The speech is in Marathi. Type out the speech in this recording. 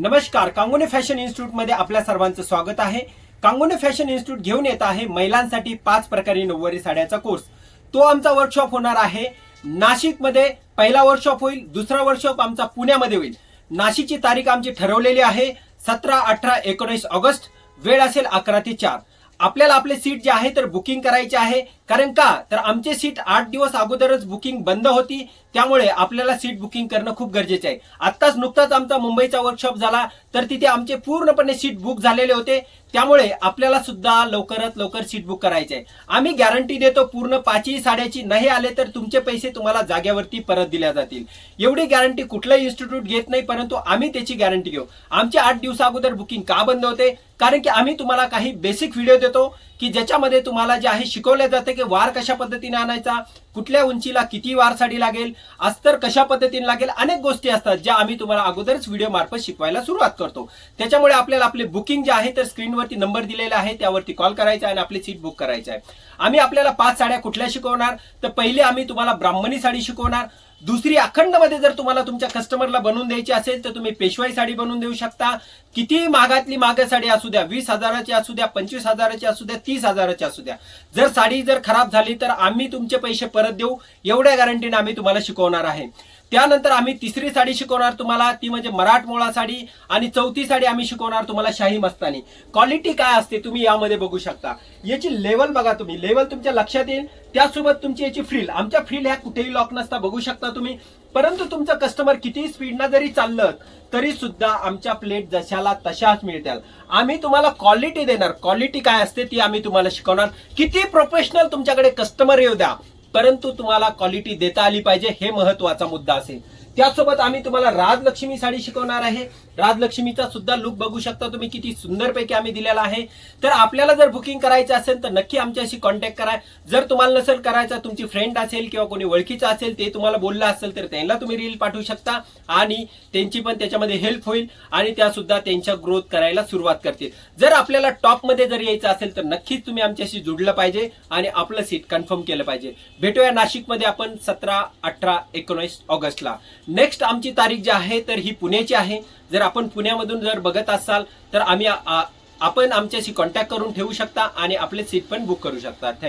नमस्कार कांगोने फॅशन इन्स्टिट्यूटमध्ये आपल्या सर्वांचं स्वागत आहे. कांगोने फॅशन इन्स्टिट्यूट घेऊन येत आहे महिलांसाठी पाच प्रकारे नऊवारी साड्याचा कोर्स. तो आमचा वर्कशॉप होणार आहे. नाशिकमध्ये पहिला वर्कशॉप होईल दुसरा वर्कशॉप आमचा पुण्यामध्ये होईल. नाशिकची तारीख आमची ठरवलेली आहे सतरा अठरा एकोणीस ऑगस्ट. वेळ असेल अकरा ते चार. आपल्याला आपले सीट जे आहे तर बुकिंग करायचे आहे. कारण का? तर आमचे सीट आठ दिवस अगोदरच बुकिंग बंद होती त्यामुळे आपल्याला सीट बुकिंग करणं खूप गरजेचं आहे. आत्ताच नुकताच आमचा मुंबईचा वर्कशॉप झाला तर तिथे आमचे पूर्णपणे सीट बुक झालेले होते. त्यामुळे आपल्याला सुद्धा लवकरात लवकर सीट बुक करायचे आहे. आम्ही गॅरंटी देतो पूर्ण पाचही साड्याची नाही आले तर तुमचे पैसे तुम्हाला जाग्यावरती परत दिल्या जातील. एवढी गॅरंटी कुठलंही इन्स्टिट्यूट घेत नाही परंतु आम्ही त्याची गॅरंटी घेऊ. आमचे आठ दिवसा अगोदर बुकिंग का बंद होते? कारण की आम्ही तुम्हाला काही बेसिक व्हिडिओ देतो की ज्याच्यामध्ये तुम्हाला जे आहे शिकवले जाते की वार कशा पद्धतीने आणायचा? कुठल्या उंचीला किती वार साडी लागेल अस्तर कशा पद्धतीने लागेल अनेक गोष्टी असतात ज्या आम्ही तुम्हाला अगोदरच व्हिडिओ मार्फत शिकवायला सुरुवात करतो. त्याच्यामुळे आपल्याला आपले बुकिंग जे आहे तर स्क्रीनवरती नंबर दिलेला आहे त्यावरती कॉल करायचा आहे आणि आपली सीट बुक करायची आहे. आम्ही आपल्याला पाच साड्या कुठल्या शिकवणार? तर पहिले आम्ही तुम्हाला ब्राह्मणी साडी शिकवणार. दुसरी अखंडमध्ये जर तुम्हाला तुमच्या कस्टमरला बनवून द्यायची असेल तर तुम्ही पेशवाई साडी बनवून देऊ शकता. किती महागातली महाग साडी असू द्या वीस हजाराची असू द्या पंचवीस हजाराची असू द्या तीस हजाराची असू द्या. जर साडी जर खराब झाली तर आम्ही तुमचे पैसे परत देऊ. एवढ्या गॅरंटीने आम्ही तुम्हाला शिकवणार आहे. त्यानंतर आम्ही तिसरी साडी शिकवणार तुम्हाला. ती म्हणजे मराठमोळा साडी आणि चौथी साडी आम्ही शिकवणार तुम्हाला शाही मस्तानी. क्वालिटी काय असते तुम्ही यामध्ये बघू शकता. याची लेवल बघा तुम्ही. लेवल तुमच्या लक्षात येईल. त्यासोबत तुमची याची फ्रील आमच्या फ्रील ह्या कुठेही लॉक नसता. बघू शकता तुम्ही. परंतु तुमचं कस्टमर कितीही स्पीडनं जरी चाललं तरी सुद्धा आमच्या प्लेट जशाला तशाच मिळतात आम्ही तुम्हाला क्वालिटी देणार. क्वालिटी काय असते ती आम्ही तुम्हाला शिकवणार. किती प्रोफेशनल तुमच्याकडे कस्टमर येऊ द्या. परंतु तुम्हाला क्वालिटी देता आली पाहिजे हे महत्त्वाचा मुद्दा असेल. त्यासोबत आम्ही तुम्हाला राजलक्ष्मी साडी शिकवणार आहे. राजलक्ष्मीचा सुद्धा लुक बघू शकता तुम्ही. किती सुंदर पैकी आम्ही दिलेला आहे. तर आपल्याला जर बुकिंग करायचं असेल तर नक्की आमच्याशी कॉन्टॅक्ट करा. जर तुम्हाला नसेल करायचा तुमची फ्रेंड असेल किंवा कोणी ओळखीचं असेल ते तुम्हाला बोललं असेल तर त्यांना तुम्ही रील पाठवू शकता आणि त्यांची पण त्याच्यामध्ये हेल्प होईल आणि त्या सुद्धा त्यांच्या ग्रोथ करायला सुरुवात करतील. जर आपल्याला टॉपमध्ये जर यायचं असेल तर नक्कीच तुम्ही आमच्याशी जुडलं पाहिजे आणि आपलं सीट कन्फर्म केलं पाहिजे. भेटूया नाशिकमध्ये आपण सतरा अठरा एकोणीस ऑगस्टला. नेक्स्ट आमची तारीख जी आहे तर ही पुण्याची आहे. जर आपण पुण्यामधून जर बघत असाल तर आम्ही आपण आमच्याशी कॉन्टॅक्ट करून ठेवू शकता आणि आपले सीट पण बुक करू शकता.